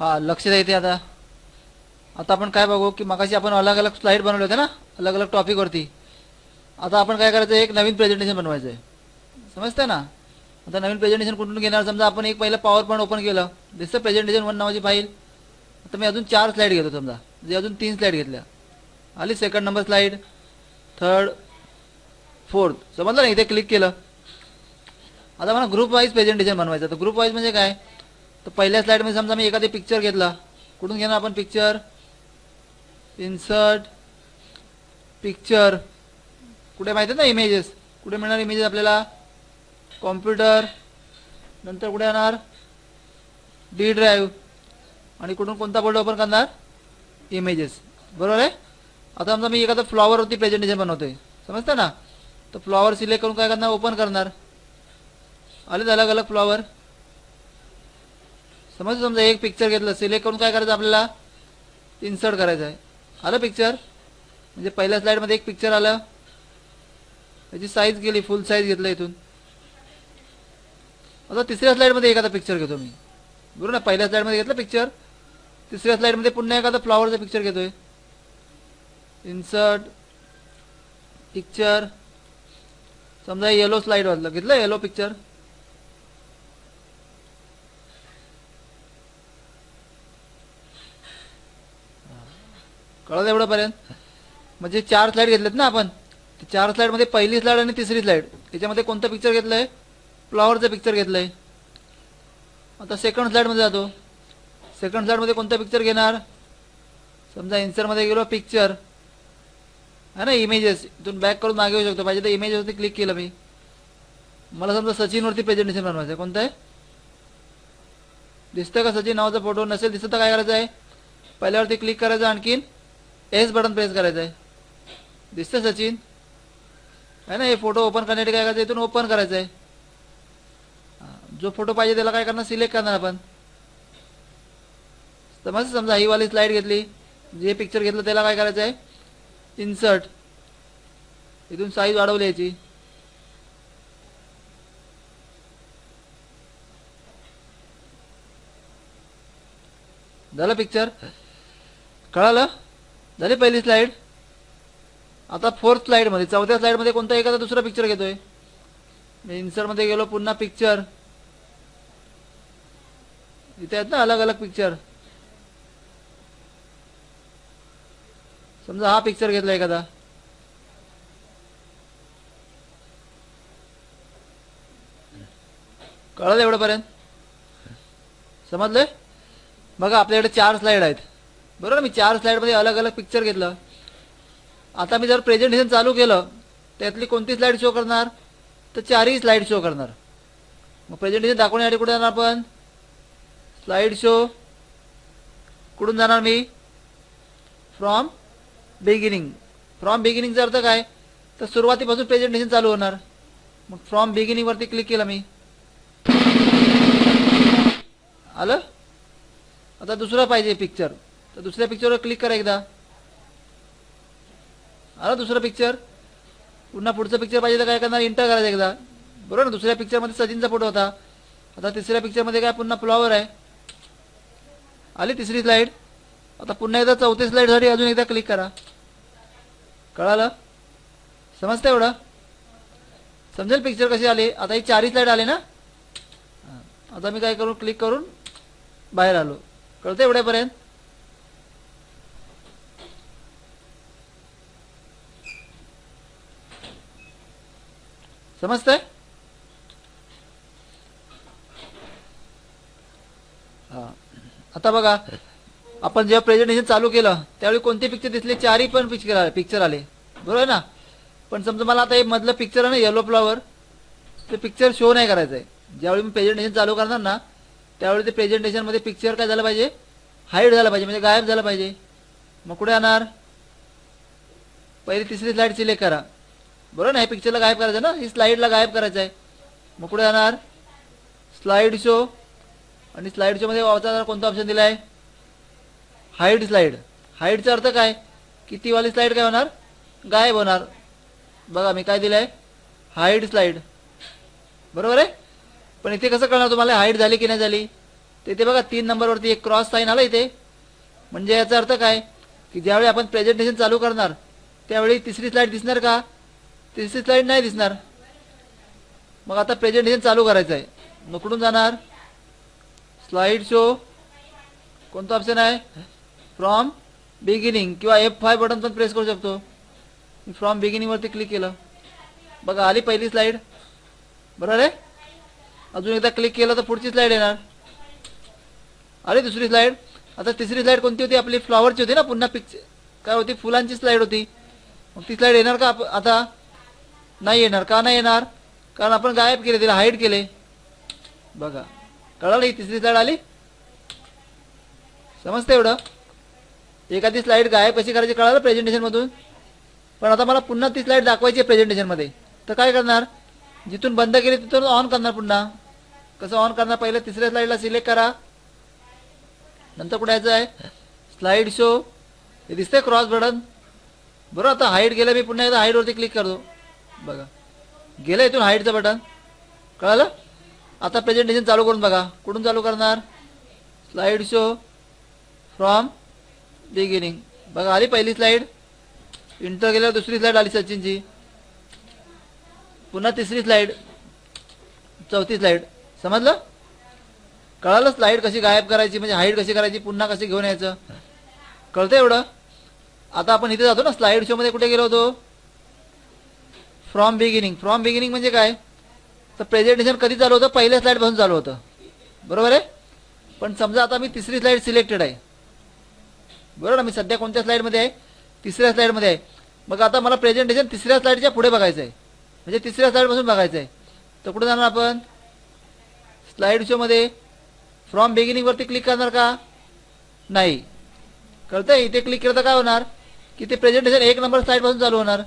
हा लक्ष द्या आता. आता आपण काय बघू की मगाशी आपण अलग अलग स्लाईड बनवले होते ना अलग अलग टॉपिकवरती आता आपण काय करायचं एक नवीन प्रेझेंटेशन बनवायचं आहे समजतंय ना? आता नवीन प्रेझेंटेशन कुठून घेणार? समजा आपण एक पहिलं पॉवर पॉईंट ओपन केलं. दिसतं प्रेझेंटेशन वन नावाची फाईल आता मी अजून चार स्लाईड घेतो समजा. म्हणजे अजून तीन स्लाईड घेतल्या. आली second number slide third fourth समजलं ना? इथे क्लिक केलं. आता मला ग्रुप वाईज प्रेझेंटेशन बनवायचं तर ग्रुप वाईज म्हणजे काय? तर पहिल्या स्लाईडमध्ये समजा मी एखादी पिक्चर घेतला. कुठून घेणार आपण पिक्चर इन्सर्ट पिक्चर कुठे माहिती ना इमेजेस कुठे मिळणार इमेजेस आपल्याला? कॉम्प्युटर नंतर कुठे येणार? डी ड्राईव्ह आणि कुठून कोणता फोल्डर ओपन करणार? इमेजेस बरोबर आहे? आता समजा मी एखादं फ्लॉवरवरती प्रेझेंटेशन बनवतोय. समजतं ना? तर फ्लॉवर सिलेक्ट करून काय करणार? ओपन करणार. आले अलग अलग फ्लॉवर समज समजा एक पिक्चर घेतलं सिलेक्ट करून काय करायचं आपल्याला? इन्सर्ट करायचं आहे. आलं पिक्चर म्हणजे पहिल्या स्लाईडमध्ये एक पिक्चर आलं. त्याची साईज गेली फुल साईज घेतलं इथून. आता तिसऱ्या स्लाईडमध्ये एखादा पिक्चर घेतो मी. बरोबर ना? पहिल्या स्लाईडमध्ये घेतलं पिक्चर तिसऱ्या स्लाईडमध्ये पुन्हा एखादा फ्लॉवरचं पिक्चर घेतोय. इन्सर्ट पिक्चर समजा येलो स्लाईड वाजलं. घेतलं येलो पिक्चर कळलं एवढं पर्यंत म्हणजे चार स्लाईड घेतलेत ना आपण. ते चार स्लाईडमध्ये पहिली स्लाईड आणि तिसरी स्लाईड त्याच्यामध्ये कोणतं पिक्चर घेतलं आहे फ्लॉवरचं पिक्चर घेतलं आहे आता सेकंड स्लाईडमध्ये जातो. सेकंड स्लाईडमध्ये कोणतं पिक्चर घेणार? समजा इन्सरमध्ये गेलो पिक्चर है ना इमेजेस इथून बॅक करून मागे येऊ शकतो. पाहिजे तर इमेजेसवरती क्लिक केलं मी. मला समजा सचिनवरती प्रेझेंटेशन बनवायचं आहे कोणतं आहे? दिसतं का सचिन? नावाचा फोटो नसेल दिसतं तर काय करायचं आहे पहिल्यावरती क्लिक करायचं आणखीन. एस बटन प्रेस करायचं आहे दिसतं सचिन? आहे ना हे फोटो ओपन करण्यासाठी काय करायचं? इथून ओपन करायचं आहे जो फोटो पाहिजे त्याला काय करणार? सिलेक्ट करणार आपण. समज समजा ही वाली स्लाईड घेतली. जे पिक्चर घेतलं त्याला काय करायचं आहे इन्सर्ट इथून साईज वाढवली याची. झालं पिक्चर कळालं? झाली पहिली स्लाईड आता फोर्थ स्लाईडमध्ये चौथ्या स्लाईडमध्ये कोणता एखादा दुसरा पिक्चर घेतोय? मी इन्सर्टमध्ये गेलो पुन्हा पिक्चर इथे आहेत ना अलग अलग पिक्चर समजा हा पिक्चर घेतला एखादा. कळलं एवढंपर्यंत? समजलंय? बघा आपल्याकडे चार स्लाईड आहेत. बरोबर मी चार स्लाईडमध्ये अलग अलग पिक्चर घेतलं. आता मी जर प्रेझेंटेशन चालू केलं त्यातली कोणती स्लाईड शो करणार? तर चारही स्लाईड शो करणार. मग प्रेझेंटेशन दाखवण्यासाठी कुठे जाणार आपण? स्लाईड शो कुठून जाणार मी? फ्रॉम बिगिनिंग फ्रॉम बिगिनिंगचा अर्थ काय? तर सुरुवातीपासून प्रेझेंटेशन चालू होणार. मग फ्रॉम बिगिनिंगवरती क्लिक केलं मी. आलं? आता दुसरं पाहिजे पिक्चर तर दुसऱ्या पिक्चरवर क्लिक करा एकदा. आलं दुसरं पिक्चर पुन्हा पुढचं पिक्चर पाहिजे तर काय करणार? इंटर करायचं एकदा. बरोबर ना? दुसऱ्या पिक्चरमध्ये सचिनचा फोटो होता. आता तिसऱ्या पिक्चरमध्ये काय? पुन्हा फ्लॉवर आहे. आली तिसरी स्लाईड आता पुन्हा एकदा चौथी स्लाईडसाठी अजून एकदा क्लिक करा. कळालं? समजतं एवढं? समजेल पिक्चर कशी आली? आता ही चारही स्लाईड आली ना? आता मी काय करू? क्लिक करून बाहेर आलो. कळतं एवढ्यापर्यंत? समजतंय? हा. आता बघा आपण जेव्हा प्रेझेंटेशन चालू केलं त्यावेळी कोणते पिक्चर दिसले? चारही पण पिक्चर आले पिक्चर आले. बरोबर आहे ना? पण समजा मला आता हे मधलं पिक्चर आहे ना येलो फ्लॉवर ते पिक्चर शो नाही करायचं आहे ज्यावेळी मी प्रेझेंटेशन चालू करणार ना त्यावेळी ते प्रेझेंटेशनमध्ये पिक्चर काय झालं पाहिजे? हाईड झालं पाहिजे म्हणजे गायब झालं पाहिजे. मग कुठे येणार पहिली तिसरी स्लाईड सिलेक्ट करा. बरोबर ना हे पिक्चरला गायब करायचं ना? ही स्लाईडला गायब करायचं आहे मग कुठे जाणार. स्लाईड शो आणि स्लाईड शोमध्ये वाचा कोणता ऑप्शन दिला आहे हाईड स्लाईड हाईडचा अर्थ काय? की वाली स्लाईड काय होणार? गायब होणार. बघा मी काय दिलं आहे हाईड स्लाईड बरोबर आहे? पण इथे कसं कळणार तुम्हाला? हाईड झाली की नाही झाली? तर इथे बघा तीन नंबरवरती एक क्रॉस साईन आला इथे. म्हणजे याचा अर्थ काय? की ज्यावेळी आपण प्रेझेंटेशन चालू करणार त्यावेळी तिसरी स्लाईड दिसणार का? तिसरी स्लाईड नाही दिसणार. मग आता प्रेझेंटेशन चालू करायचं आहे. नकडून जाणार. स्लाईड शो कोणतं ऑप्शन आहे? फ्रॉम बिगिनिंग किंवा एफ फाय बटन पण प्रेस करू शकतो. फ्रॉम बिगिनिंगवरती क्लिक केलं. बघा आली पहिली स्लाईड बरोबर आहे अजून एकदा क्लिक केलं तर पुढची स्लाईड येणार. आली दुसरी स्लाईड आता तिसरी स्लाईड कोणती होती? आपली फ्लॉवरची होती ना पुन्हा पिक्चर काय होती? फुलांची स्लाईड होती. मग ती स्लाईड येणार का आप- आता? नाही येणार. का नाही येणार? कारण आपण गायब केले तिला हाईड केले. बघा. कळालं ही तिसरी स्लाईड आली? समजतं एवढं? एखादी स्लाईड गायब कशी करायची कळालं प्रेझेंटेशनमधून पण आता मला पुन्हा ती स्लाईड दाखवायची आहे प्रेझेंटेशनमध्ये तर काय करणार? जिथून बंद केली तिथून ऑन करणार पुन्हा. कसं ऑन करणार? पहिलं तिसऱ्या स्लाईडला सिलेक्ट करा. नंतर कुठे यायचं आहे? स्लाईड शो हे दिसतंय क्रॉस बटन बरोबर आता हाईट गेलं मी पुन्हा एकदा हाईटवरती क्लिक करतो. बघा. गेलं इथून हाईटचं बटन. कळालं? आता प्रेझेंटेशन चालू करून बघा. कुठून चालू करणार? स्लाईड शो फ्रॉम बिगिनिंग बघा आली पहिली स्लाईड इंटर गेल्यावर दुसरी स्लाईड आली सचिनची. पुन्हा तिसरी स्लाईड चौथी स्लाईड समजलं? कळालं स्लाईड कशी गायब करायची म्हणजे हाईट कशी करायची पुन्हा कशी घेऊन यायचं? कळतं एवढं? आता आपण इथे जातो ना स्लाईड शो मध्ये कुठे गेलो होतो? From beginning. फ्रॉम बिगिनिंग म्हणजे काय? तर प्रेझेंटेशन कधी चालू होतं? पहिल्या स्लाईडपासून चालू होतं. बरोबर आहे? पण समजा आता मी तिसरी स्लाईड सिलेक्टेड आहे. बरोबर ना मी सध्या कोणत्या स्लाईडमध्ये आहे? तिसऱ्या स्लाईडमध्ये आहे. मग आता मला प्रेझेंटेशन तिसऱ्या स्लाईडच्या पुढे बघायचं आहे म्हणजे तिसऱ्या स्लाईडपासून बघायचं आहे तर कुठे जाणार आपण? स्लाईड शोमध्ये फ्रॉम बिगिनिंगवरती क्लिक करणार का? नाही. कळतंय? इथे क्लिक केलं तर काय होणार? की ते प्रेझेंटेशन एक नंबर स्लाईडपासून चालू होणार.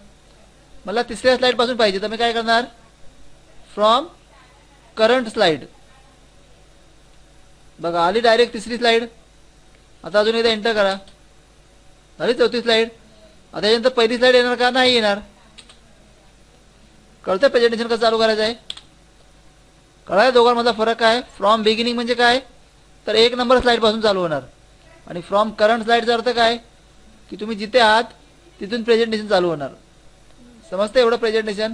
मला तिसऱ्या स्लाईडपासून पाहिजे. तर मी काय करणार? फ्रॉम करंट स्लाईड बघा आली डायरेक्ट तिसरी स्लाईड आता अजून एकदा एंटर करा. झाली चौथी स्लाईड आता त्याच्यानंतर पहिली स्लाईड येणार का? नाही येणार. कळतं प्रेझेंटेशन कसं चालू करायचं आहे? कळाय दोघांमधला फरक काय? फ्रॉम बिगिनिंग म्हणजे काय? तर एक नंबर स्लाईडपासून चालू होणार. आणि फ्रॉम करंट स्लाईडचा अर्थ काय? की तुम्ही जिथे आहात तिथून प्रेझेंटेशन चालू होणार. समजतं एवढं प्रेझेंटेशन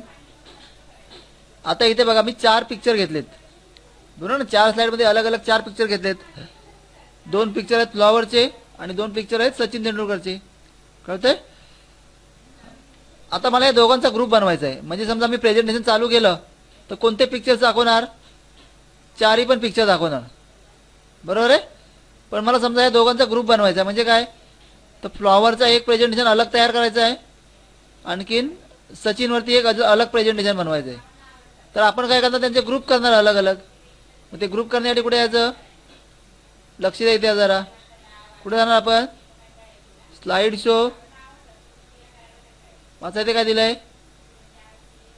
आता इथे बघा मी चार पिक्चर घेतलेत. बरोबर ना? चार स्लाईडमध्ये अलग अलग चार पिक्चर घेतलेत. दोन पिक्चर आहेत फ्लॉवरचे आणि दोन पिक्चर आहेत सचिन तेंडुलकरचे. कळतंय? आता मला या दोघांचा ग्रुप बनवायचा आहे म्हणजे समजा मी प्रेझेंटेशन चालू केलं तर कोणते पिक्चर्स दाखवणार? चारही पण पिक्चर दाखवणार. बरोबर आहे? पण मला समजा या दोघांचा ग्रुप बनवायचा आहे म्हणजे काय? तर फ्लॉवरचा एक प्रेझेंटेशन अलग तयार करायचं आहे आणखीन सचिनवरती एक अजून अलग प्रेझेंटेशन बनवायचं आहे तर आपण काय करणार त्यांचे ग्रुप करणार अलग अलग मग ते ग्रुप करण्यासाठी कुठे यायचं? लक्ष द्या इथे जरा. कुठे जाणार आपण? स्लाईड शो वाचा ते काय दिलंय?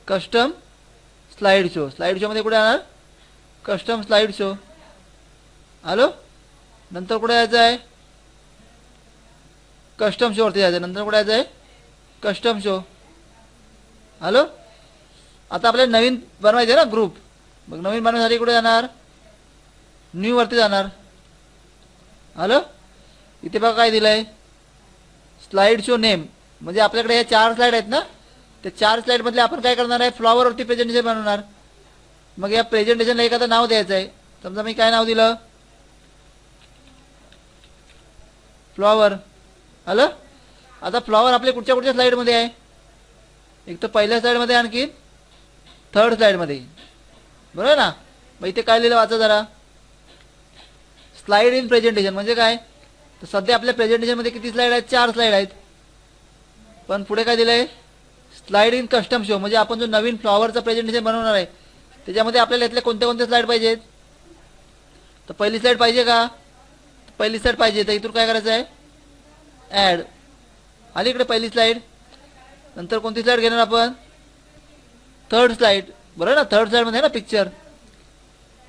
Custom slide show slide show मध्ये कुठे जाणार? Custom slide show hello? नंतर कुठे यायचं आहे? कस्टम शो वरती जायचं नंतर कुठे यायचं आहे? Custom show hello? आता आपल्याला नवीन बनवायचं आहे ना ग्रुप मग नवीन बनवण्यासाठी कुठे जाणार? न्यू वरती जाणार. हॅलो? इथे बघा काय दिलंय. स्लाईड शो नेम म्हणजे आपल्याकडे या चार स्लाईड आहेत ना? त्या चार स्लाईडमधले आपण काय करणार आहे? फ्लॉवरवरती प्रेझेंटेशन बनवणार. मग या प्रेझेंटेशनला एखादं नाव द्यायचं आहे. समजा मी काय नाव दिलं? फ्लॉवर आलं आता फ्लॉवर आपल्या कुठच्या कुठच्या स्लाईडमध्ये आहे? एक तर पहिल्या स्लाईडमध्ये आणखी थर्ड स्लाईडमध्ये बरोबर ना? मग इथे काय लिहिलं वाचा जरा. स्लाईड इन प्रेझेंटेशन म्हणजे काय? तर सध्या आपल्या प्रेझेंटेशनमध्ये किती स्लाईड आहेत? चार स्लाईड आहेत. पण पुढे काय दिलंय? स्लाईड इन कस्टम शो म्हणजे आपण जो नवीन फ्लॉवरचं प्रेझेंटेशन बनवणार आहे त्याच्यामध्ये आपल्याला यातले कोणते कोणते स्लाईड पाहिजेत? तर पहिली स्लाईड पाहिजे का? पहिली स्लाईड पाहिजे. तर इथून काय करायचं आहे ॲड आली इकडे पहिली स्लाईड नंतर कोणती स्लाईड घेणार आपण? थर्ड स्लाईड बरोबर ना? थर्ड स्लाईडमध्ये आहे ना पिक्चर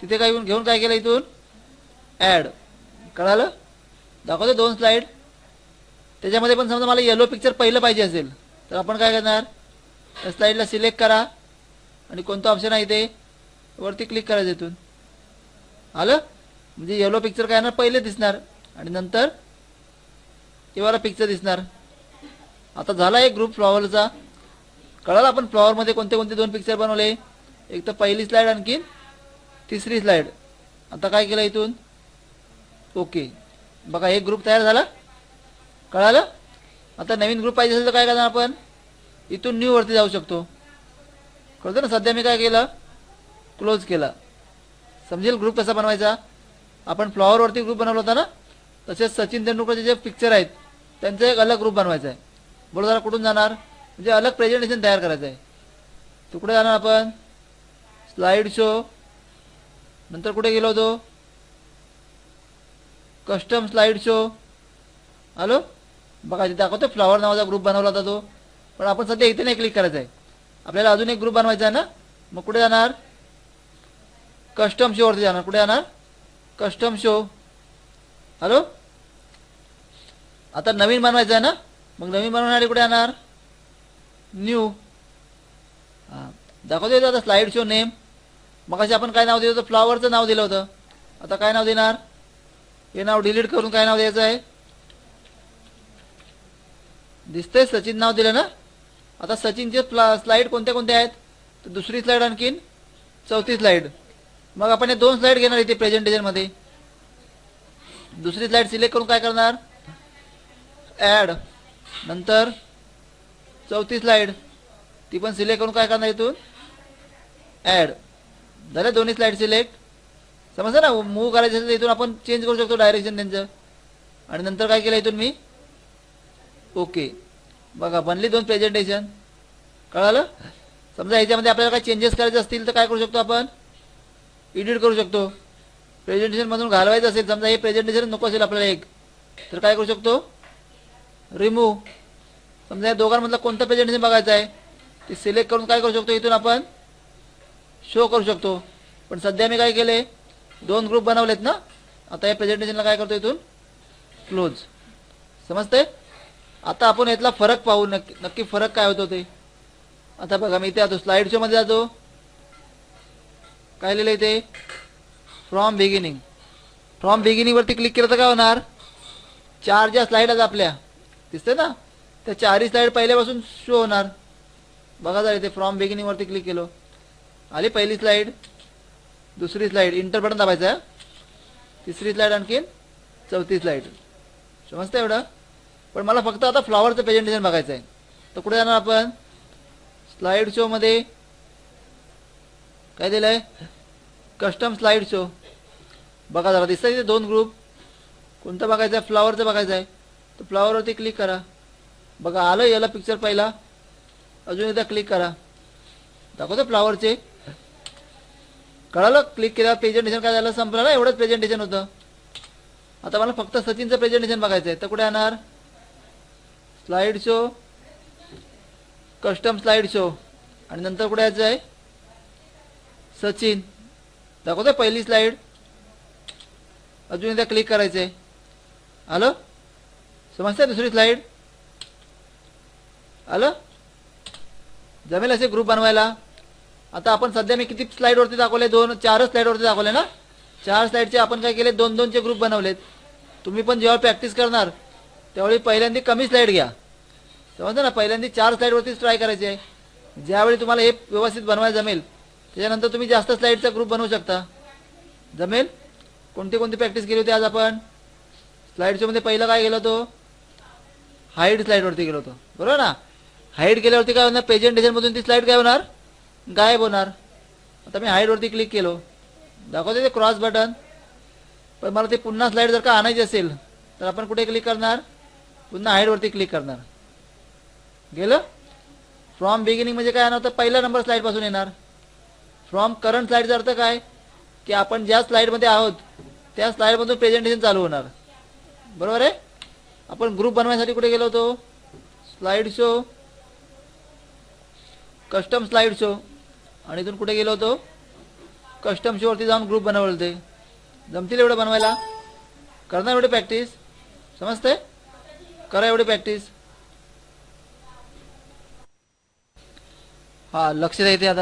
तिथे काय घेऊन घेऊन काय केलं इथून? ॲड कळालं? दाखवते दोन स्लाईड त्याच्यामध्ये पण समजा मला येलो पिक्चर पहिलं पाहिजे असेल तर आपण काय करणार? त्या स्लाईडला सिलेक्ट करा. आणि कोणतं ऑप्शन आहे ते? वरती क्लिक करायचं इथून. आलं? म्हणजे येलो पिक्चर काय येणार? पहिले दिसणार. आणि नंतर किंवा पिक्चर दिसणार? आता झाला एक ग्रुप फ्लॉवरचा कळालं आपण फ्लॉवरमध्ये कोणते कोणते दोन पिक्चर बनवले? एक तर पहिली स्लाईड आणखीन तिसरी स्लाईड आता काय केलं इथून? ओके. बघा एक ग्रुप तयार झाला. कळालं? आता नवीन ग्रुप पाहिजे असेल तर काय करणार आपण? इथून न्यू वरती जाऊ शकतो. कळतं ना? सध्या मी काय केलं? क्लोज केला. समजेल ग्रुप कसा बनवायचा? आपण फ्लॉवरवरती ग्रुप बनवला होता ना? तसेच सचिन तेंडुलकरचे जे पिक्चर आहेत त्यांचा एक अलग ग्रुप बनवायचा आहे. बरोबर जरा कुठून जाणार? म्हणजे अलग प्रेझेंटेशन तयार करायचं आहे तो कुठे जाणार आपण? स्लाईड शो नंतर कुठे गेलो होतो? कस्टम स्लाईड शो हॅलो बघा तिथे दाखवतो फ्लॉवर नावाचा ग्रुप बनवला होता तो. पण आपण सध्या इथे नाही क्लिक करायचं आहे आपल्याला अजून एक ग्रुप बनवायचा आहे ना? मग कुठे जाणार? कस्टम शोवरती जाणार. कुठे जाणार? कस्टम शो हॅलो आता नवीन बनवायचं आहे ना? मग नवीन बनवण्यासाठी कुठे येणार न्यू. हां. दाखवतो येतो आता स्लाईड शो नेम मग असे आपण काय नाव दिलं होतं? फ्लॉवरचं नाव दिलं होतं. आता काय नाव देणार? हे नाव डिलीट करून काय नाव द्यायचं आहे? दिसतंय सचिन नाव दिलं ना? आता सचिनचे स्लाईड कोणत्या कोणत्या आहेत? तर दुसरी स्लाईड आणखीन. चौथी स्लाईड मग आपण हे दोन स्लाईड घेणार इथे प्रेझेंटेशनमध्ये दुसरी स्लाईड सिलेक्ट करून काय करणार? ॲड नंतर चौथी स्लाईड ती पण सिलेक्ट करून काय करणार इथून? ॲड झालं दोन्ही स्लाईड सिलेक्ट समजलं ना? मूव्ह करायचं असेल तर इथून आपण चेंज करू शकतो डायरेक्शन त्यांचं. आणि नंतर काय केलं इथून मी? ओके बघा बनली दोन प्रेझेंटेशन कळालं? समजा याच्यामध्ये आपल्याला काय चेंजेस करायचे असतील तर काय करू शकतो आपण? एडिट करू शकतो. प्रेझेंटेशनमधून घालवायचं असेल समजा हे प्रेझेंटेशन नको असेल आपल्याला एक तर काय करू शकतो? रिमूव्ह समजा या दोघांमधलं कोणतं प्रेझेंटेशन बघायचं आहे ते सिलेक्ट करून काय करू शकतो इथून आपण? शो करू शकतो. पण सध्या मी काय केले दोन ग्रुप बनवलेत ना आता या प्रेझेंटेशनला काय करतो इथून? क्लोज समजते आता आपण यातला फरक पाहू नक्की नक्की फरक काय होतो ते. आता बघा मी इथे जातो स्लाईड शोमध्ये जातो. काय लिहिलं इथे फ्रॉम बिगिनिंग फ्रॉम बिगिनिंगवरती क्लिक केलं तर काय होणार? चार ज्या स्लाईड आहेत आपल्या दिसतंय ना? त्या चारही स्लाईड पहिल्यापासून शो होणार. बघा जरा इथे फ्रॉम बिगिनिंग वरती क्लिक केलो. आली पहिली स्लाईड दुसरी स्लाईड इंटर बटन दाबायचं आहे. तिसरी स्लाईड आणखीन. चौथी स्लाईड समजतं एवढं? पण मला फक्त आता फ्लॉवरचं प्रेझेंटेशन बघायचं आहे तर कुठे जाणार आपण? स्लाईड शोमध्ये काय दिलं आहे कस्टम स्लाईड शो बघा जरा दिसतं इथे दोन ग्रुप कोणतं बघायचं आहे फ्लॉवरचं बघायचं आहे तर फ्लॉवरवरती क्लिक करा. बघा आलं याला पिक्चर पहिला. अजून एकदा क्लिक करा. दाखवतो फ्लॉवरचे कळालं? क्लिक केल्यावर प्रेझेंटेशन काय झालं? संपलं ना? एवढंच प्रेझेंटेशन होतं. आता मला फक्त सचिनचं प्रेझेंटेशन बघायचं आहे. तर कुठे येणार? Slide show custom slide show आणि नंतर कुठे यायचं आहे? सचिन. दाखवतोय पहिली स्लाईड अजून एकदा क्लिक करायचं आहे आलं? समजतं दुसरी स्लाईड आलं? जमेल असे ग्रुप बनवायला? आता आपण सध्या मी किती स्लाईडवरती दाखवले? दोन चारच स्लाईडवरती दाखवले ना? चार स्लाईडचे आपण काय केले? दोन दोनचे ग्रुप बनवलेत. तुम्ही पण जेव्हा प्रॅक्टिस करणार त्यावेळी पहिल्यांदा कमी स्लाईड घ्या. समजतं ना? पहिल्यांदा चार स्लाईडवरतीच ट्राय करायचे. आहे ज्यावेळी तुम्हाला हे व्यवस्थित बनवायला जमेल त्याच्यानंतर तुम्ही जास्त स्लाईडचा ग्रुप बनवू शकता. जमेल? कोणती कोणती प्रॅक्टिस केली होती आज आपण? स्लाईड शोमध्ये पहिलं काय गेलं होतो? हाईड स्लाईडवरती गेलो होतो. बरोबर ना? हाईड गेल्यावरती काय होणार? प्रेझेंटेशनमधून ती स्लाईड काय होणार? गायब होणार. आता मी हाईडवरती क्लिक केलो. दाखवते ते क्रॉस बटन पण मला ते पुन्हा स्लाईड जर का आणायची असेल तर आपण कुठे क्लिक करणार? पुन्हा हाईडवरती क्लिक करणार. गेलं? फ्रॉम बिगिनिंग म्हणजे काय होतं? पहिला नंबर स्लाईडपासून येणार. फ्रॉम करंट स्लाईडचा अर्थ काय? की आपण ज्या स्लाईडमध्ये आहोत त्या स्लाईडमधून प्रेझेंटेशन चालू होणार. बरोबर आहे? आपण ग्रुप बनवायसाठी कुठे गेलो होतो? Slide show custom slide show आणि इथून कुठे गेलो होतो? कस्टम शोवरती जाऊन ग्रुप बनवले ते. जमतील एवढं बनवायला? करणार एवढी प्रॅक्टिस समजते करा एवढी प्रॅक्टिस हा लक्ष द्यायचे आता.